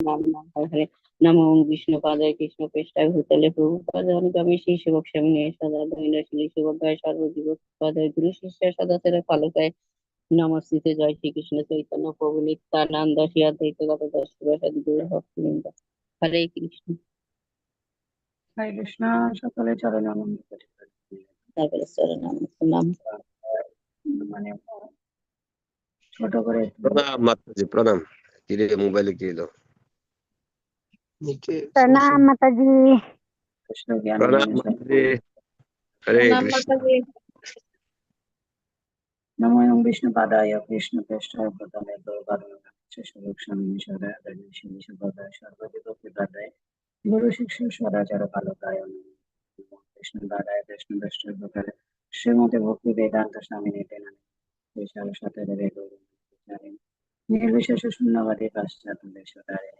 নাম নাম হরে নমো বিষ্ণু পাদায় কৃষ্ণ পৃষ্ঠায় ভূতলে প্রভু পাদায় অনুগামী শ্রী সেবক স্বামী সদা দৈন্যশীলী সেবক গায় সর্বজীবক পাদায় গুরু শিষ্য সদা তেরা পালকায়। নমস্তে জয় শ্রীকৃষ্ণ চৈতন্য প্রভু নিত্যানন্দ শ্রী অদ্বৈত গত দশ গুরু ভক্তিবৃন্দ। হরে কৃষ্ণ। হরে কৃষ্ণ। সকলে চরণ আনন্দ তারপরে চরণ নাম। মানে ছোট করে প্রণাম মাতাজি প্রণাম। মোবাইলে কি এলো પ્રણામ માતાજી પ્રણામ માતાજી હરે કૃષ્ણ નમો ઓમ વિષ્ણુ પાદાય કૃષ્ણ કૃષ્ણ પ્રતામે ગૌરવાર્ણ સંરક્ષણ શરણાય દર્શન શિવદાય સર્વદેવ પ્રદાય ગુરુ શિક્ષણ સ્વરાચાર પાલકાય કૃષ્ણ દાદાય કૃષ્ણ દ્રષ્ટ પ્રકારે શ્રીમતી ભક્તિ વેદાંત સ્વામી ને તેના વિશાળ સાથે નિર્વિશેષ શૂન્યવાદી પાશ્ચાત્ય દેશો તારે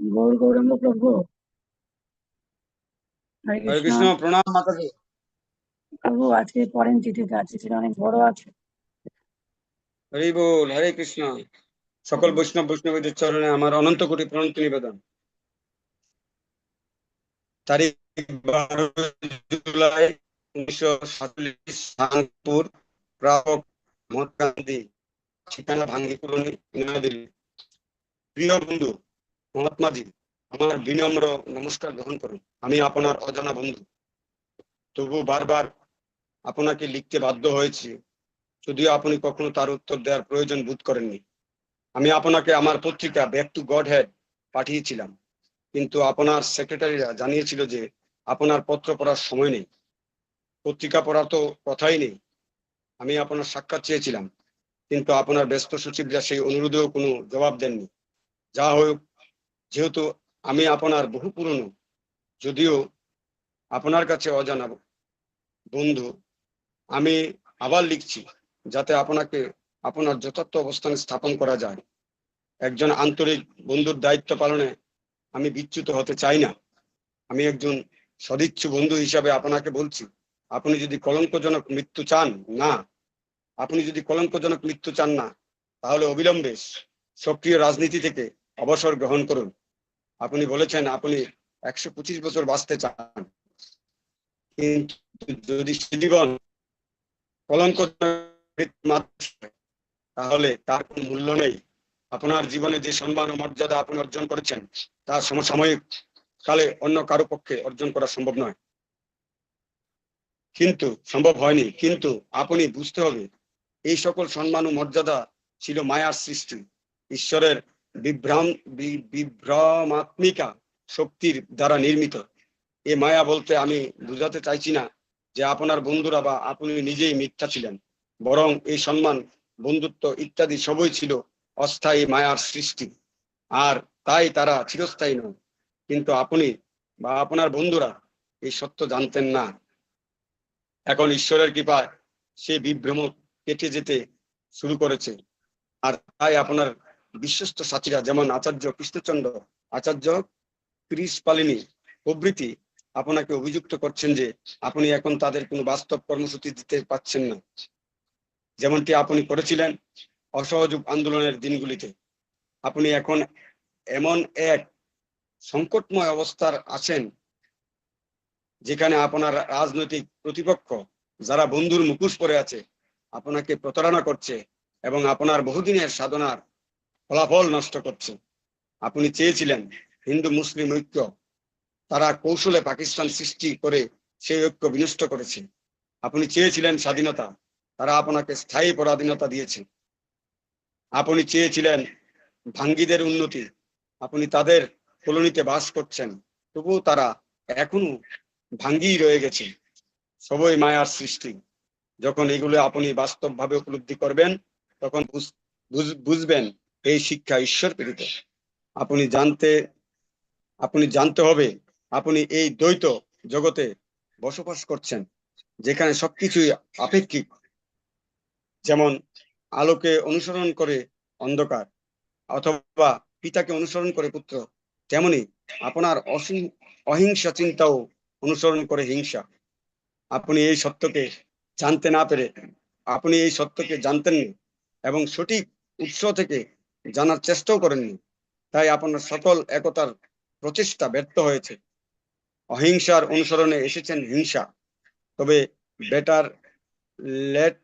গৌর গৌরঙ্গ প্রভু। হরে কৃষ্ণ। প্রণাম মাতাজি। প্রভু আজকে পড়েন চিঠিটা চিঠিটা অনেক বড় আছে। হরি বল হরে কৃষ্ণ। সকল বৈষ্ণব বৈষ্ণবীদের চরণে আমার অনন্ত কোটি প্রণতি নিবেদন। তারিখ বারো জুলাই উনিশশো সাতচল্লিশ শানপুর প্রাপক মহাত্মা গান্ধী। ঠিকানা ভাঙ্গি কলোনি নয়াদিল্লি। প্রিয় বন্ধু মহাত্মাজি আমার বিনম্র নমস্কার গ্রহণ করুন। আমি আপনার অজানা বন্ধু। তবু বারবার আপনাকে লিখতে বাধ্য হয়েছি, যদিও আপনি কখনো তার উত্তর দেওয়ার প্রয়োজন বোধ করেননি। আমি আপনাকে আমার পত্রিকা ব্যাক টু গড হেড পাঠিয়েছিলাম, কিন্তু আপনার সেক্রেটারিরা জানিয়েছিল যে আপনার পত্র পড়ার সময় নেই। পত্রিকা পড়া তো কথাই নেই। আমি আপনার সাক্ষাৎ চেয়েছিলাম, কিন্তু আপনার ব্যস্ত সচিবরা সেই অনুরোধেও কোনো জবাব দেননি। যা হোক যেহেতু আমি আপনার বহু পুরনো, যদিও আপনার কাছে অজানা বন্ধু, আমি আবার লিখছি যাতে আপনাকে আপনার যথার্থ অবস্থানে স্থাপন করা যায়। একজন আন্তরিক বন্ধুর দায়িত্ব পালনে আমি বিচ্যুত হতে চাই না। আমি একজন সদিচ্ছু বন্ধু হিসাবে আপনাকে বলছি, আপনি যদি কলঙ্কজনক মৃত্যু চান না, আপনি যদি কলঙ্কজনক মৃত্যু চান না, তাহলে অবিলম্বে সক্রিয় রাজনীতি থেকে অবসর গ্রহণ করুন। আপনি বলেছেন আপনি একশো পঁচিশ বছর বাঁচতে চান। কিন্তু যদি জীবন কলঙ্ক তাহলে তার কোনো মূল্য নেই। আপনার জীবনে যে সম্মান ও মর্যাদা আপনি অর্জন করেছেন, তা সমসাময়িক কালে অন্য কারও পক্ষে অর্জন করা সম্ভব নয়। কিন্তু সম্ভব হয়নি। কিন্তু আপনি বুঝতে হবে, এই সকল সম্মান ও মর্যাদা ছিল মায়ার সৃষ্টি। ঈশ্বরের বিভ্রাম বিভ্রমাত্মিকা শক্তির দ্বারা নির্মিত। এ মায়া বলতে আমি বুঝাতে চাইছি না যে আপনার বন্ধুরা বা আপনি নিজেই মিথ্যা ছিলেন। বরং এই সম্মান, বন্ধুত্ব ইত্যাদি সবই ছিল অস্থায়ী মায়ার সৃষ্টি। আর তাই তারা চিরস্থায়ী নয়। কিন্তু আপনি বা আপনার বন্ধুরা এই সত্য জানতেন না। এখন ঈশ্বরের কৃপায় সে বিভ্রম কেটে যেতে শুরু করেছে। আর তাই আপনার বিশ্বস্ত সাথীরা যেমন আচার্য কৃষ্ণচন্দ্র, আচার্য ক্রিস পালিনী প্রভৃতি আপনাকে অভিযুক্ত করছেন যে আপনি এখন তাদের কোনো বাস্তব কর্মসূচি দিতে পাচ্ছেন না। যেমনটি আপনি করেছিলেন অসহযোগ আন্দোলনের দিনগুলিতে। আপনি এখন এমন এক সংকটময় অবস্থার আছেন যেখানে আপনার রাজনৈতিক প্রতিপক্ষ যারা বন্ধুর মুখোশ পরে আছে, আপনাকে প্রতারণা করছে এবং আপনার বহুদিনের সাধনার ফলাফল নষ্ট করছে। আপনি চেয়েছিলেন হিন্দু, মুসলিম ঐক্য। তারা কৌশলে পাকিস্তান সৃষ্টি করে সেই ঐক্য বিনষ্ট করেছে। আপনি চেয়েছিলেন স্বাধীনতা। তারা আপনাকে স্থায়ী পরাধীনতা দিয়েছে। আপনি চেয়েছিলেন ভাঙ্গিদের উন্নতি। আপনি তাদের কলোনিতে বাস করছেন। তবুও তারা এখনও ভাঙ্গিই রয়ে গেছে। সবই মায়ার সৃষ্টি। যখন এগুলো আপনি বাস্তবভাবে উপলব্ধি করবেন, তখন বুঝ- বুঝ- বুঝবেন এই শিক্ষা ঈশ্বর প্রেরিত। আপনি জানতে আপনি জানতে হবে, আপনি এই দ্বৈত জগতে বসবাস করছেন, যেখানে সবকিছুই আপেক্ষিক। যেমন আলোকে অনুসরণ করে অন্ধকার, অথবা পিতাকে অনুসরণ করে পুত্র, তেমনি আপনার অহিংসা চিন্তাও অনুসরণ করে হিংসা। আপনি এই সত্যকে জানতে না পেরে, আপনি এই সত্যকে জানতেননি, এবং সঠিক উৎস থেকে জানার চেষ্টাও করেননি। তাই আপনার সকল একতার প্রচেষ্টা ব্যর্থ হয়েছে। অহিংসার অনুসরণে এসেছেন হিংসা। তবে better late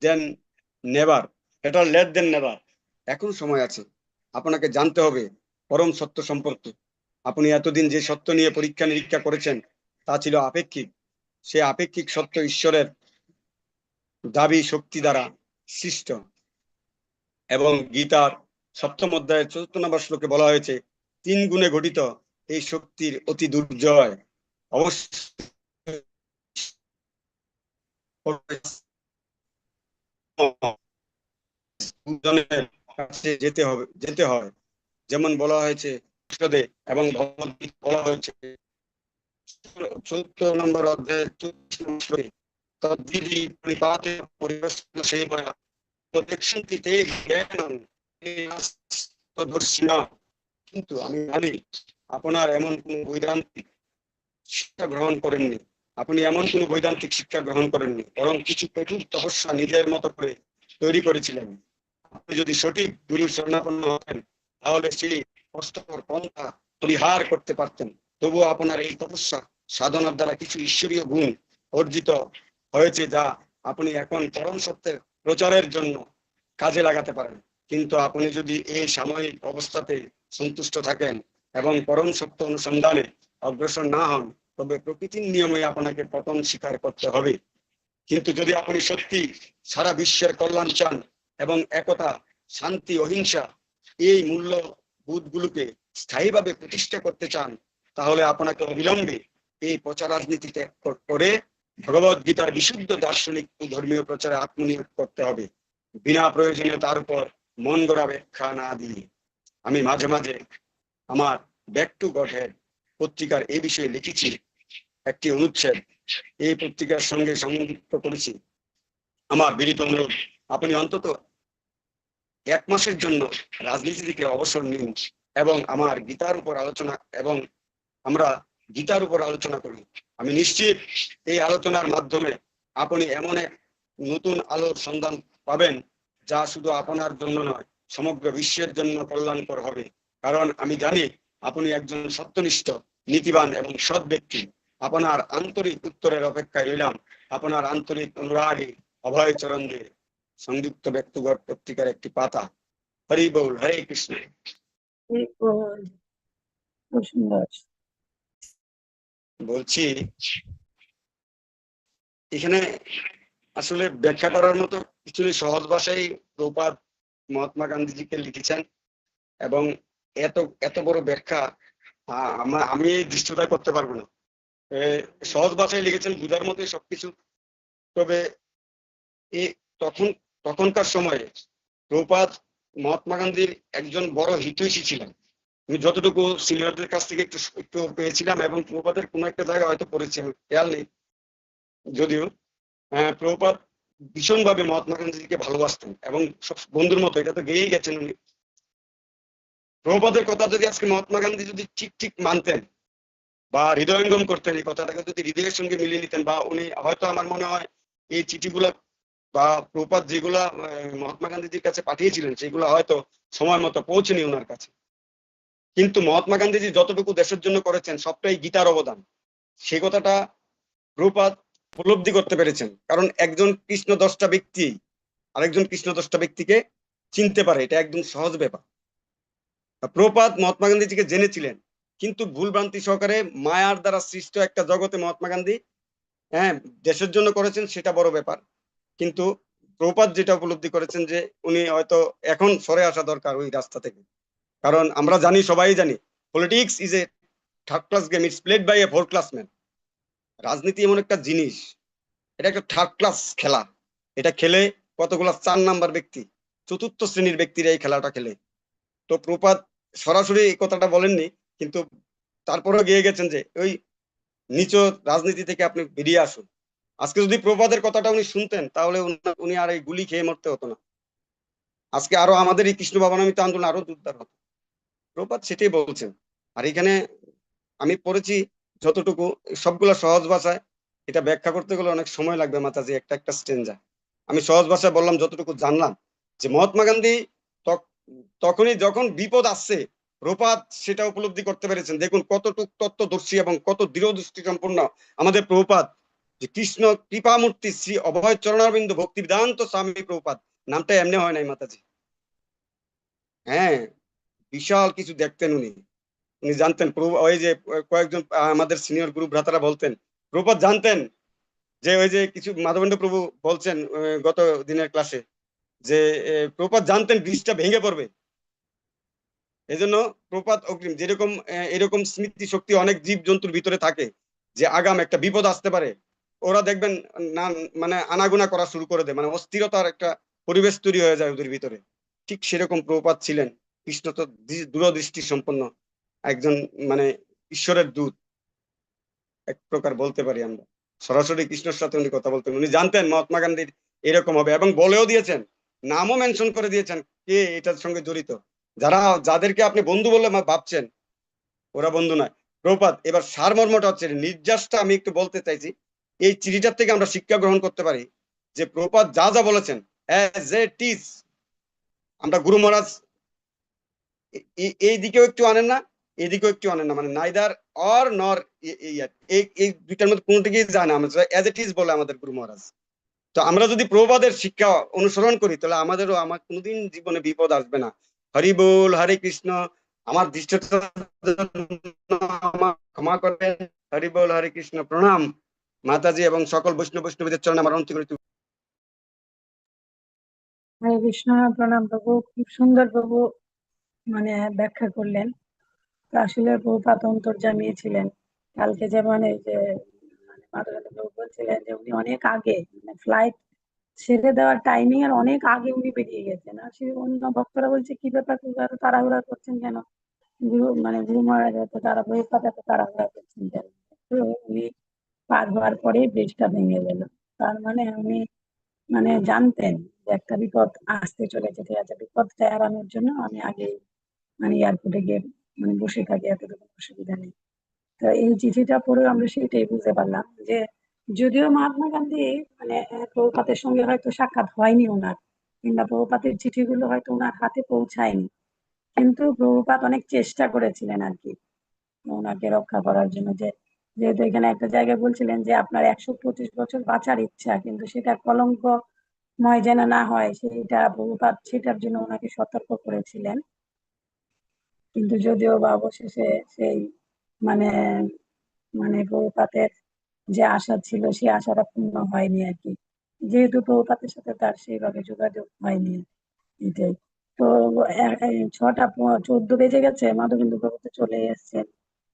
than never better late than never এখন সময় আছে। আপনাকে জানতে হবে পরম সত্য সম্পর্কে। আপনি এতদিন যে সত্য নিয়ে পরীক্ষা নিরীক্ষা করেছেন, তা ছিল আপেক্ষিক। সে আপেক্ষিক সত্য ঈশ্বরের দাবি শক্তি দ্বারা সৃষ্ট। এবং গীতার সপ্তম অধ্যায়ের চতুর্থ নম্বর শ্লোকে বলা হয়েছে, তিন গুণে গঠিত এই শক্তির অতি দুর্জয়। যেতে হবে, যেতে হয়। যেমন বলা হয়েছে এবং বলা হয়েছে চতুর্থ নম্বর অধ্যায় চতুর্থ শ্লোকে, তদ্বিধি প্রণিপাতে পরিবেশন সেবয়া প্রদক্ষিণতি তে জ্ঞানং তদর্শিনা কিন্তু আমি জানি আপনার এমন কোন বৈদান্তিক শিক্ষা গ্রহণ করেননি। আপনি এমন কোন বৈদান্তিক শিক্ষা গ্রহণ করেননি বরং কিছু কঠোর তপস্যা নিজের মতো করে তৈরি করেছিলেন। আপনি যদি সঠিক গুরু শরণাপন্ন হতেন তাহলে সেই কষ্টকর পন্থা পরিহার করতে পারতেন। তবুও আপনার এই তপস্যা সাধনার দ্বারা কিছু ঈশ্বরীয় গুণ অর্জিত হয়েছে যা আপনি এখন পরম সত্যের প্রচারের জন্য কাজে লাগাতে পারেন। কিন্তু আপনি যদি এই সাময়িক অবস্থাতে সন্তুষ্ট থাকেন এবং পরম সত্য অনুসন্ধানে অগ্রসর না হন, তবে প্রকৃতির নিয়মে আপনাকে পতন স্বীকার করতে হবে। কিন্তু যদি আপনি সত্যি সারা বিশ্বের কল্যাণ চান এবং একতা, শান্তি, অহিংসা এই মূল্য বোধগুলোকে স্থায়ীভাবে প্রতিষ্ঠা করতে চান, তাহলে আপনাকে অবিলম্বে এই প্রচার রাজনীতি ত্যাগ করে ভগবত গীতার বিশুদ্ধ দার্শনিক ধর্মীয় প্রচারে আত্মনিয়োগ করতে হবে। বিনা প্রয়োজনে তার উপর মন গড়া ব্যাখ্যা না দিয়ে আমি মাঝে মাঝে আমার ব্যাক টু হেড পত্রিকার এই বিষয়ে লিখেছি, একটি অনুচ্ছেদ। এই পত্রিকার সঙ্গে সংযুক্ত করেছি। আমার বিনীত অনুরোধ, আপনি অন্তত এক মাসের জন্য রাজনীতি থেকে অবসর নিন এবং আমার গীতার উপর আলোচনা এবং আমরা গীতার উপর আলোচনা করি আমি নিশ্চিত এই আলোচনার মাধ্যমে আপনি এমন এক নতুন আলোর সন্ধান পাবেন যা শুধু আপনার জন্য নয়, সমগ্র বিশ্বের জন্য কল্যাণকর হবে। কারণ আমি জানি আপনি একজন সত্যনিষ্ঠ, নীতিবান এবং সৎ ব্যক্তি। আপনার আন্তরিক উত্তরের অপেক্ষায় রইলাম। আপনার আন্তরিক অনুরাগী অভয় চরণ দিয়ে সংযুক্ত ব্যক্তিগত পত্রিকার একটি পাতা। হরি বল, হরে কৃষ্ণ এই বল। খুব সুন্দর বলছি, এখানে আসলে ব্যাখ্যা করার মতো কিছু সহজ ভাষায় প্রপাত মহাত্মা গান্ধীজিকে লিখেছেন এবং এত এত বড় ব্যাখ্যা আমি এই করতে পারব না। সহজ ভাষায় লিখেছেন, বুঝার মতোই সবকিছু। তবে এই তখন, তখনকার সময়ে প্রপাত মহাত্মা গান্ধীর একজন বড় হিতৈষী ছিলেন। আমি যতটুকু সিনিয়রদের কাছ থেকে একটু একটু পেয়েছিলাম এবং প্রপাতের কোনো একটা জায়গায় হয়তো পড়েছি আমি খেয়াল নেই। যদিও আহ, প্রপাত ভীষণভাবে মহাত্মা গান্ধীজিকে ভালোবাসতেন এবং সব বন্ধুর মতো এটা তো গেয়েই গেছেন উনি। প্রপাতের কথা যদি আজকে মহাত্মা গান্ধী যদি ঠিক ঠিক মানতেন বা হৃদয়ঙ্গম করতেন এই কথাটাকে যদি হৃদয়ের সঙ্গে মিলিয়ে নিতেন বা উনি হয়তো আমার মনে হয় এই চিঠিগুলা বা প্রপাত যেগুলা মহাত্মা গান্ধীজির কাছে পাঠিয়েছিলেন সেগুলো হয়তো সময় মতো পৌঁছেনি ওনার কাছে। কিন্তু মহাত্মা গান্ধীজি যতটুকু দেশের জন্য করেছেন, সবটাই গীতার অবদান। সেই কথাটা প্রপাত উপলব্ধি করতে পেরেছেন। কারণ একজন কৃষ্ণ দশটা ব্যক্তি, আরেকজন কৃষ্ণ দশটা ব্যক্তিকে চিনতে পারে, এটা একদম সহজ ব্যাপার। প্রপাত মহাত্মা গান্ধীজিকে জেনেছিলেন, কিন্তু ভুলভ্রান্তি সহকারে মায়ার দ্বারা সৃষ্ট একটা জগতে মহাত্মা গান্ধী হ্যাঁ দেশের জন্য করেছেন, সেটা বড় ব্যাপার। কিন্তু প্রপাত যেটা উপলব্ধি করেছেন যে, উনি হয়তো এখন সরে আসা দরকার ওই রাস্তা থেকে। কারণ আমরা জানি, সবাই জানি politics is a third class game it's played by a four class man রাজনীতি এমন একটা জিনিস, এটা একটা থার্ড ক্লাস খেলা। এটা খেলে কতগুলা চার নাম্বার ব্যক্তি, চতুর্থ শ্রেণির ব্যক্তিরা এই খেলাটা খেলে। তো প্রপাত সরাসরি এই কথাটা বলেননি, কিন্তু তারপরেও গিয়ে গেছেন যে, ওই নিচ রাজনীতি থেকে আপনি বেরিয়ে আসুন। আজকে যদি প্রবাদের কথাটা উনি শুনতেন, তাহলে উনি- আর এই গুলি খেয়ে মরতে হতো না। আজকে আরও আমাদের এই কৃষ্ণ ভাবনামিত আন্দোলন আরও জোরদার হতো। প্রপাত সেটাই বলছেন। আর এখানে আমি পড়েছি যতটুকু, সবগুলা সহজ ভাষায়। এটা ব্যাখ্যা করতে গেলে অনেক সময় লাগবে মাতাজি, একটা একটা স্টেঞ্জা আমি সহজ ভাষায় বললাম যতটুকু জানলাম যে মহাত্মা গান্ধী তখনই যখন বিপদ আসছে, প্রপাত সেটা উপলব্ধি করতে পেরেছেন। দেখুন কতটুক তত্ত্বদর্শী এবং কত দৃঢ়দৃষ্টি সম্পূর্ণ আমাদের প্রপাত। যে কৃষ্ণ কৃপামূর্তি শ্রী অভয় চরণারবিন্দ ভক্তি বেদান্ত স্বামী প্রপাত। নামটা এমনি হয় নাই মাতাজি। হ্যাঁ বিশাল কিছু দেখতেন উনি। উনি জানতেন ওই যে কয়েকজন আমাদের সিনিয়র গ্রুপ ভ্রাতারা বলতেন প্রভুপাত জানতেন যে ওই যে কিছু মাধবেন্দ্র প্রভু বলছেন গত দিনের ক্লাসে যে আহ, প্রভুপাত জানতেন বীজটা ভেঙে পড়বে। এই জন্য প্রপাত অগ্রিম যেরকম এরকম স্মৃতি শক্তি অনেক জীব জন্তুর ভিতরে থাকে যে আগাম একটা বিপদ আসতে পারে ওরা দেখবেন না মানে আনাগোনা করা শুরু করে দেয় মানে অস্থিরতার একটা পরিবেশ তৈরি হয়ে যায় ওদের ভিতরে। ঠিক সেরকম প্রপাত ছিলেন। কৃষ্ণ তো দূরদৃষ্টি সম্পন্ন একজন মানে ঈশ্বরের দূত। এক প্রকার বলতে পারি আমরা। সরাসরি কৃষ্ণের সাথে উনি কথা বলতেন। উনি জানতেন মহাত্মা গান্ধীর এরকম হবে এবং বলেও দিয়েছেন, নামও মেনশন করে দিয়েছেন কে এটার সঙ্গে জড়িত। যারা, যাদেরকে আপনি বন্ধু বলে ভাবছেন, ওরা বন্ধু নয়। প্রপাত এবার সারমর্মটা হচ্ছে, নির্যাসটা আমি একটু বলতে চাইছি। এই চিঠিটার থেকে আমরা শিক্ষা গ্রহণ করতে পারি যে প্রপাত যা যা বলেছেন আমরা গুরু মহারাজ এই দিকেও একটু আনেন না, এদিকেও একটু আনেন না মানে নাইদার অর নর এই দুইটার মধ্যে কোনটিকেই যায় না আমরা অ্যাজ এ টিস বলে আমাদের গুরু মহারাজ। তো আমরা যদি প্রবাদের শিক্ষা অনুসরণ করি, তাহলে আমাদেরও আমার কোনোদিন জীবনে বিপদ আসবে না। হরি বল, হরে কৃষ্ণ, আমার দৃষ্টতা ক্ষমা করেন হরি বল, হরে কৃষ্ণ, প্রণাম। মাতাজি এবং সকল বৈষ্ণব বৈষ্ণবীদের চরণে আমার অন্তিম হরে কৃষ্ণ, প্রণাম প্রভু। খুব সুন্দর প্রভু। মানে ব্যাখ্যা করলেন। তো আসলে প্রভুপাত অন্তর্যামী ছিলেন। কালকে যেমন এই যে মাধবেন্দ্র বলছিলেন যে উনি অনেক আগে মানে ফ্লাইট ছেড়ে দেওয়ার টাইমিং এর অনেক আগে উনি বেরিয়ে গেছেন। আর সে অন্য ভক্তরা বলছে, কি ব্যাপার তাড়াহুড়া করছেন কেন? গুরু মানে গুরু মহারাজ এত তারা প্রভুপাত এত তাড়াহুড়া করছেন কেন? উনি পার হওয়ার পরেই ব্রিজটা ভেঙে গেল। তার মানে উনি মানে জানতেন যে একটা বিপদ আসতে চলেছে। ঠিক আছে, বিপদটা এড়ানোর জন্য আমি আগে মানে এয়ারপোর্টে গিয়ে মানে বসে থাকি, এতটুকু অসুবিধা নেই। তো এই চিঠিটা পড়ে আমরা সেটাই বুঝতে পারলাম যে যদিও মহাত্মা গান্ধী মানে প্রভুপাতের সঙ্গে হয়তো সাক্ষাৎ হয়নি ওনার, কিংবা প্রভুপাতের চিঠিগুলো হয়তো ওনার হাতে পৌঁছায়নি, কিন্তু প্রভুপাত অনেক চেষ্টা করেছিলেন আর কি ওনাকে রক্ষা করার জন্য। যে যেহেতু এখানে একটা জায়গায় বলছিলেন যে আপনার একশো পঁচিশ বছর বাঁচার ইচ্ছা, কিন্তু সেটা কলঙ্কময় যেন না হয়, সেইটা প্রভুপাত সেটার জন্য ওনাকে সতর্ক করেছিলেন। কিন্তু যদিও বা অবশেষে সেই মানে মানে প্রভুপাতের যে আশা ছিল, সেই আশাটা পূর্ণ হয়নি আর কি। যেহেতু প্রভুপাতের সাথে তার সেইভাবে যোগাযোগ হয়নি এটাই। তো ছটা চোদ্দ বেজে গেছে মাধবেন্দ্র প্রভু চলে এসছেন।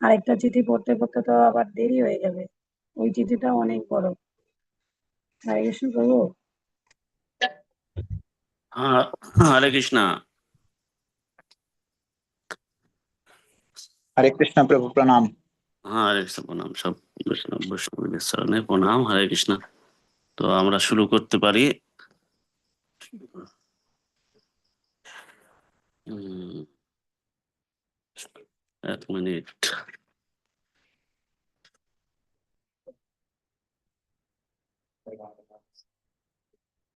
আরেকটা চিঠি পড়তে পড়তে তো আবার দেরি হয়ে যাবে। ওই চিঠিটা অনেক বড়। হরে কৃষ্ণ প্রভু। হরে হরে কৃষ্ণ প্রভু প্রণাম। হরে কৃষ্ণ প্রণাম, সব বৈষ্ণব বৈষ্ণবীদের চরণে প্রণাম, হরে কৃষ্ণ। তো আমরা শুরু করতে পারি। এক মিনিট।